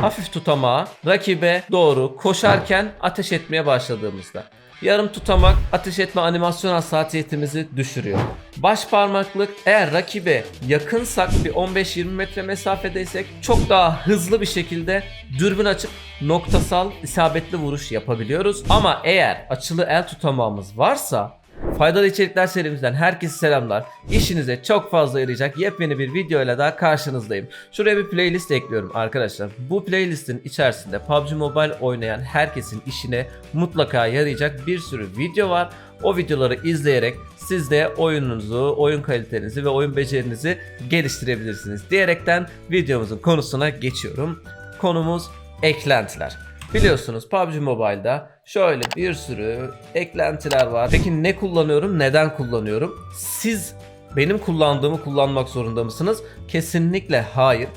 hafif tutamağa rakibe doğru koşarken ateş etmeye başladığımızda. Yarım tutamak ateş etme animasyon hassasiyetimizi düşürüyor. Baş parmaklık eğer rakibe yakınsak bir 15-20 metre mesafedeysek çok daha hızlı bir şekilde dürbün açıp noktasal isabetli vuruş yapabiliyoruz. Ama eğer açılı el tutamağımız varsa Faydalı içerikler serimizden herkese selamlar. İşinize çok fazla yarayacak yepyeni bir video ile daha karşınızdayım. Şuraya bir playlist ekliyorum arkadaşlar. Bu playlistin içerisinde PUBG Mobile oynayan herkesin işine mutlaka yarayacak bir sürü video var. O videoları izleyerek siz de oyununuzu, oyun kalitenizi ve oyun becerinizi geliştirebilirsiniz. Diyerekten videomuzun konusuna geçiyorum. Konumuz eklentiler. Biliyorsunuz PUBG Mobile'da şöyle bir sürü eklentiler var. Peki ne kullanıyorum? Neden kullanıyorum? Siz benim kullandığımı kullanmak zorunda mısınız? Kesinlikle hayır.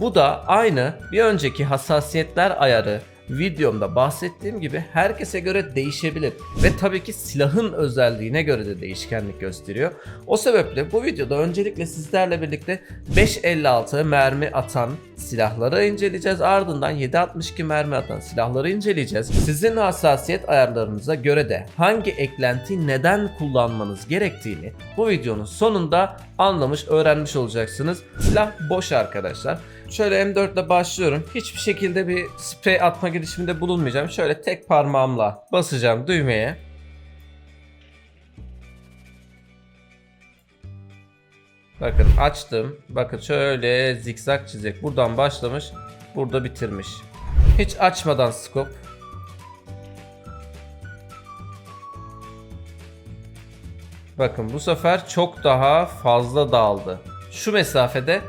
Bu da aynı bir önceki hassasiyetler ayarı videomda bahsettiğim gibi herkese göre değişebilir ve tabii ki silahın özelliğine göre de değişkenlik gösteriyor. O sebeple bu videoda öncelikle sizlerle birlikte 5.56 mermi atan silahları inceleyeceğiz. Ardından 7.62 mermi atan silahları inceleyeceğiz. Sizin hassasiyet ayarlarınıza göre de hangi eklentiyi neden kullanmanız gerektiğini bu videonun sonunda anlamış, öğrenmiş olacaksınız. Silah boş arkadaşlar. Şöyle M4 ile başlıyorum. Hiçbir şekilde bir sprey atma girişiminde bulunmayacağım. Şöyle tek parmağımla basacağım düğmeye. Bakın açtım. Bakın şöyle zikzak çizecek. Buradan başlamış. Burada bitirmiş. Hiç açmadan scope. Bakın bu sefer çok daha fazla dağıldı. Şu mesafede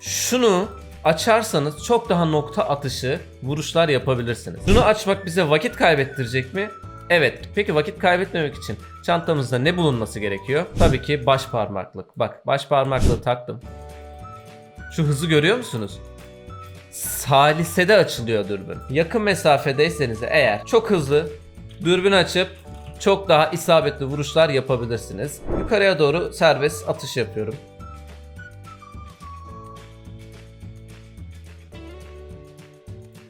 şunu açarsanız çok daha nokta atışı vuruşlar yapabilirsiniz. Bunu açmak bize vakit kaybettirecek mi? Evet. Peki vakit kaybetmemek için çantamızda ne bulunması gerekiyor? Tabii ki baş parmaklık. Bak baş parmaklığı taktım. Şu hızı görüyor musunuz? Salisede açılıyor dürbün. Yakın mesafedeyseniz eğer çok hızlı dürbün açıp çok daha isabetli vuruşlar yapabilirsiniz. Yukarıya doğru serbest atış yapıyorum.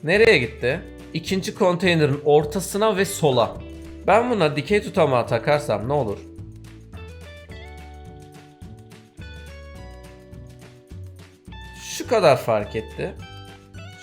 Nereye gitti? İkinci konteynerin ortasına ve sola. Ben buna dikey tutamağı takarsam ne olur? Şu kadar fark etti.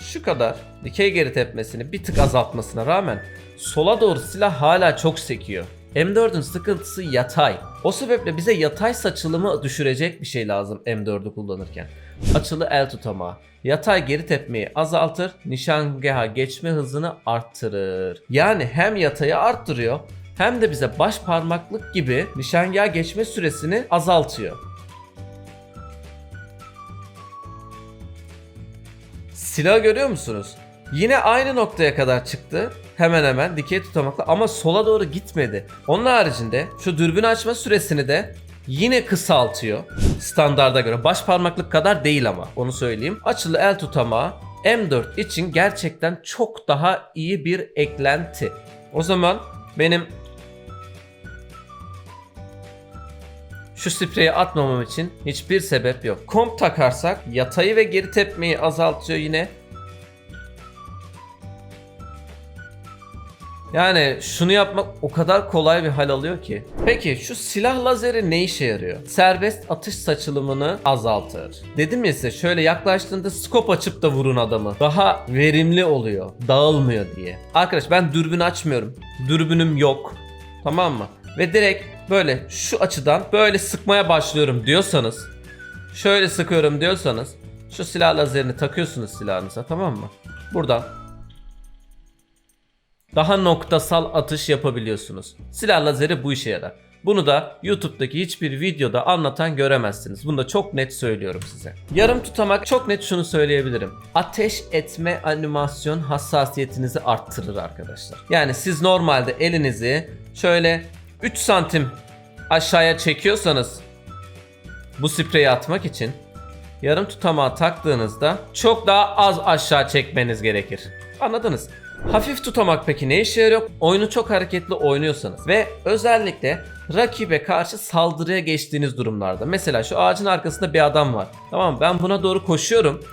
Şu kadar dikey geri tepmesini bir tık azaltmasına rağmen sola doğru silah hala çok sekiyor. M4'ün sıkıntısı yatay. O sebeple bize yatay saçılımı düşürecek bir şey lazım M4'ü kullanırken. Açılı el tutamağı. Yatay geri tepmeyi azaltır, nişangaha geçme hızını arttırır. Yani hem yatayı arttırıyor hem de bize baş parmaklık gibi nişangaha geçme süresini azaltıyor. Silahı görüyor musunuz? Yine aynı noktaya kadar çıktı. Hemen hemen dikey tutamakla ama sola doğru gitmedi. Onun haricinde şu dürbün açma süresini de yine kısaltıyor. Standarda göre. Baş parmaklık kadar değil ama onu söyleyeyim. Açılı el tutamağı M4 için gerçekten çok daha iyi bir eklenti. O zaman benim şu spreyi atmamam için hiçbir sebep yok. Komp takarsak yatayı ve geri tepmeyi azaltıyor yine. Yani şunu yapmak o kadar kolay bir hal alıyor ki. Peki şu silah lazeri ne işe yarıyor? Serbest atış saçılımını azaltır. Dedim ya size şöyle yaklaştığında skop açıp da vurun adamı. Daha verimli oluyor. Dağılmıyor diye. Arkadaş ben dürbün açmıyorum. Dürbünüm yok. Tamam mı? Ve direkt böyle şu açıdan böyle sıkmaya başlıyorum diyorsanız şöyle sıkıyorum diyorsanız şu silah lazerini takıyorsunuz silahınıza tamam mı? Buradan daha noktasal atış yapabiliyorsunuz. Silah lazeri bu işe yarar. Bunu da YouTube'daki hiçbir videoda anlatan göremezsiniz. Bunu da çok net söylüyorum size. Yarım tutamak çok net şunu söyleyebilirim. Ateş etme animasyon hassasiyetinizi arttırır arkadaşlar. Yani siz normalde elinizi şöyle 3 santim aşağıya çekiyorsanız bu spreyi atmak için yarım tutamağı taktığınızda çok daha az aşağı çekmeniz gerekir. Anladınız? Hafif tutamak peki ne işe yarıyor? Oyunu çok hareketli oynuyorsanız ve özellikle rakibe karşı saldırıya geçtiğiniz durumlarda. Mesela şu ağacın arkasında bir adam var. Tamam ben buna doğru koşuyorum.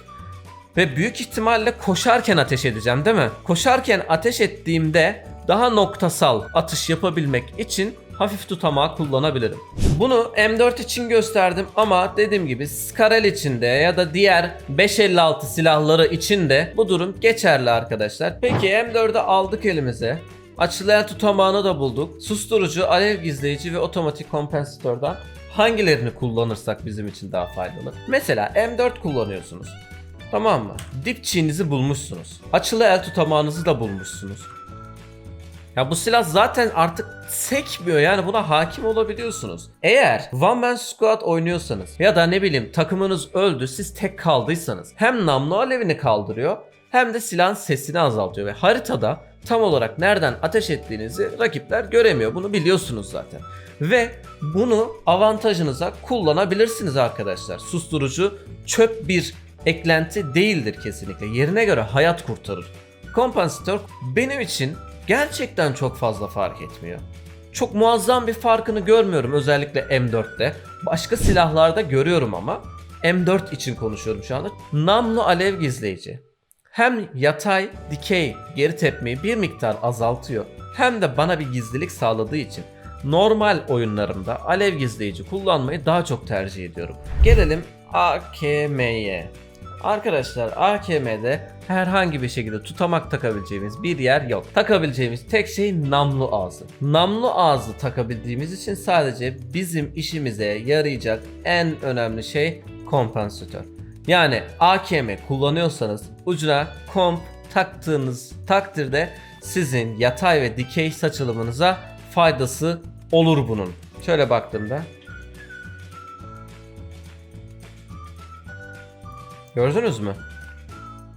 Ve büyük ihtimalle koşarken ateş edeceğim değil mi? Koşarken ateş ettiğimde daha noktasal atış yapabilmek için hafif tutamağı kullanabilirim. Bunu M4 için gösterdim ama dediğim gibi Skarel için de ya da diğer 556 silahları için de bu durum geçerli arkadaşlar. Peki M4'ü aldık elimize. Açılayan tutamağını da bulduk. Susturucu, alev gizleyici ve otomatik kompansatörden hangilerini kullanırsak bizim için daha faydalı? Mesela M4 kullanıyorsunuz. Tamam mı? Dipçiğinizi bulmuşsunuz. Açılı el tutamağınızı da bulmuşsunuz. Ya bu silah zaten artık sekmiyor yani buna hakim olabiliyorsunuz. Eğer One Man Squad oynuyorsanız ya da ne bileyim takımınız öldü siz tek kaldıysanız hem namlu alevini kaldırıyor hem de silahın sesini azaltıyor ve haritada tam olarak nereden ateş ettiğinizi rakipler göremiyor. Bunu biliyorsunuz zaten. Ve bunu avantajınıza kullanabilirsiniz arkadaşlar. Susturucu çöp bir eklenti değildir kesinlikle. Yerine göre hayat kurtarır. Kompansatör benim için gerçekten çok fazla fark etmiyor. Çok muazzam bir farkını görmüyorum özellikle M4'te. Başka silahlarda görüyorum ama M4 için konuşuyorum şu anda. Namlu alev gizleyici. Hem yatay, dikey, geri tepmeyi bir miktar azaltıyor. Hem de bana bir gizlilik sağladığı için normal oyunlarımda alev gizleyici kullanmayı daha çok tercih ediyorum. Gelelim AKM'ye. Arkadaşlar AKM'de herhangi bir şekilde tutamak takabileceğimiz bir yer yok. Takabileceğimiz tek şey namlu ağzı. Namlu ağzı takabildiğimiz için sadece bizim işimize yarayacak en önemli şey kompansatör. Yani AKM kullanıyorsanız ucuna komp taktığınız takdirde sizin yatay ve dikey saçılımınıza faydası olur bunun. Şöyle baktığımda Gördünüz mü?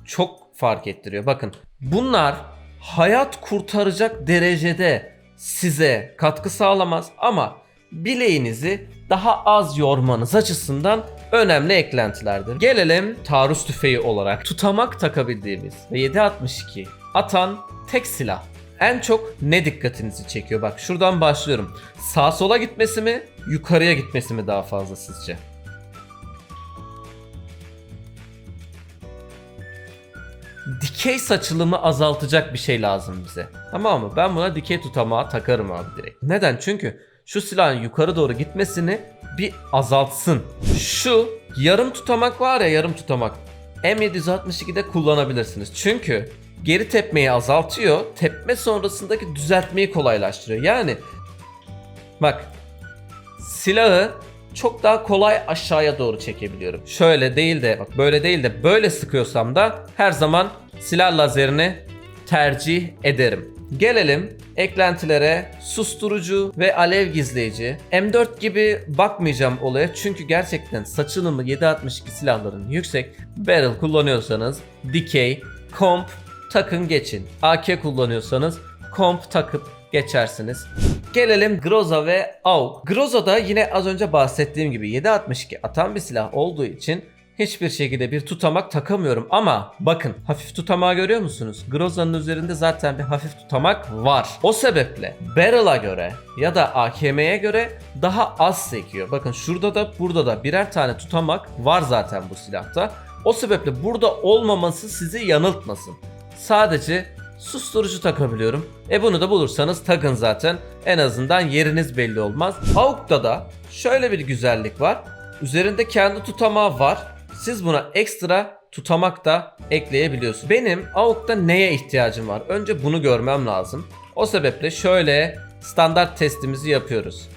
Çok fark ettiriyor. Bakın bunlar hayat kurtaracak derecede size katkı sağlamaz ama bileğinizi daha az yormanız açısından önemli eklentilerdir. Gelelim taarruz tüfeği olarak tutamak takabildiğimiz ve 7.62 atan tek silah. En çok ne dikkatinizi çekiyor? Bak şuradan başlıyorum. Sağ sola gitmesi mi, yukarıya gitmesi mi daha fazla sizce? Dikey saçılımı azaltacak bir şey lazım bize. Tamam mı? Ben buna dikey tutamağı takarım abi direkt. Neden? Çünkü şu silahın yukarı doğru gitmesini bir azaltsın. Şu yarım tutamak var ya yarım tutamak. M762'de kullanabilirsiniz. Çünkü geri tepmeyi azaltıyor. Tepme sonrasındaki düzeltmeyi kolaylaştırıyor. Yani bak silahı çok daha kolay aşağıya doğru çekebiliyorum. Şöyle değil de bak böyle değil de böyle sıkıyorsam da her zaman silah lazerini tercih ederim. Gelelim eklentilere susturucu ve alev gizleyici. M4 gibi bakmayacağım olaya çünkü gerçekten saçılımı 7.62 silahların yüksek. Barrel kullanıyorsanız dikey, komp takın geçin. AK kullanıyorsanız komp takıp geçersiniz. Gelelim Groza ve AUG. Groza'da yine az önce bahsettiğim gibi 7.62 atan bir silah olduğu için hiçbir şekilde bir tutamak takamıyorum ama bakın hafif tutamağı görüyor musunuz? Groza'nın üzerinde zaten bir hafif tutamak var. O sebeple Barrel'a göre ya da AKM'ye göre daha az sekiyor. Bakın şurada da burada da birer tane tutamak var zaten bu silahta. O sebeple burada olmaması sizi yanıltmasın. Sadece susturucu takabiliyorum. E bunu da bulursanız takın zaten. En azından yeriniz belli olmaz. AUG'da da şöyle bir güzellik var. Üzerinde kendi tutamağı var. Siz buna ekstra tutamak da ekleyebiliyorsunuz. Benim AUG'da neye ihtiyacım var? Önce bunu görmem lazım. O sebeple şöyle standart testimizi yapıyoruz.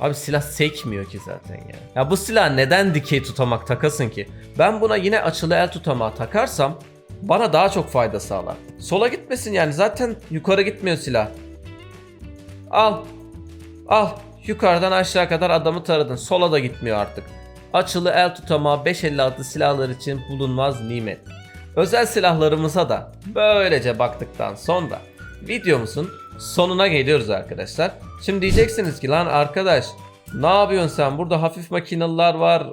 Abi silah sekmiyor ki zaten ya. Ya bu silah neden dikey tutamak takasın ki? Ben buna yine açılı el tutamağı takarsam bana daha çok fayda sağlar. Sola gitmesin yani zaten yukarı gitmiyor silah. Al. Al. Yukarıdan aşağı kadar adamı taradın. Sola da gitmiyor artık. Açılı el tutamağı 556 silahlar için bulunmaz nimet. Özel silahlarımıza da böylece baktıktan sonra videomuzun sonuna geliyoruz arkadaşlar. Şimdi diyeceksiniz ki lan arkadaş ne yapıyorsun sen? Burada hafif makinalılar var,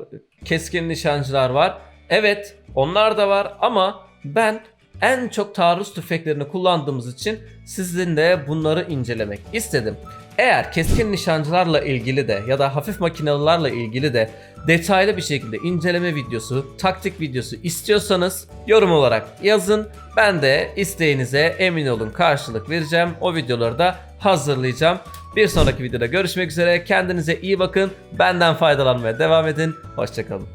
keskin nişancılar var. Evet onlar da var ama ben en çok taarruz tüfeklerini kullandığımız için sizinle bunları incelemek istedim. Eğer keskin nişancılarla ilgili de ya da hafif makinalılarla ilgili de detaylı bir şekilde inceleme videosu, taktik videosu istiyorsanız yorum olarak yazın. Ben de isteğinize emin olun karşılık vereceğim. O videoları da hazırlayacağım. Bir sonraki videoda görüşmek üzere. Kendinize iyi bakın. Benden faydalanmaya devam edin. Hoşçakalın.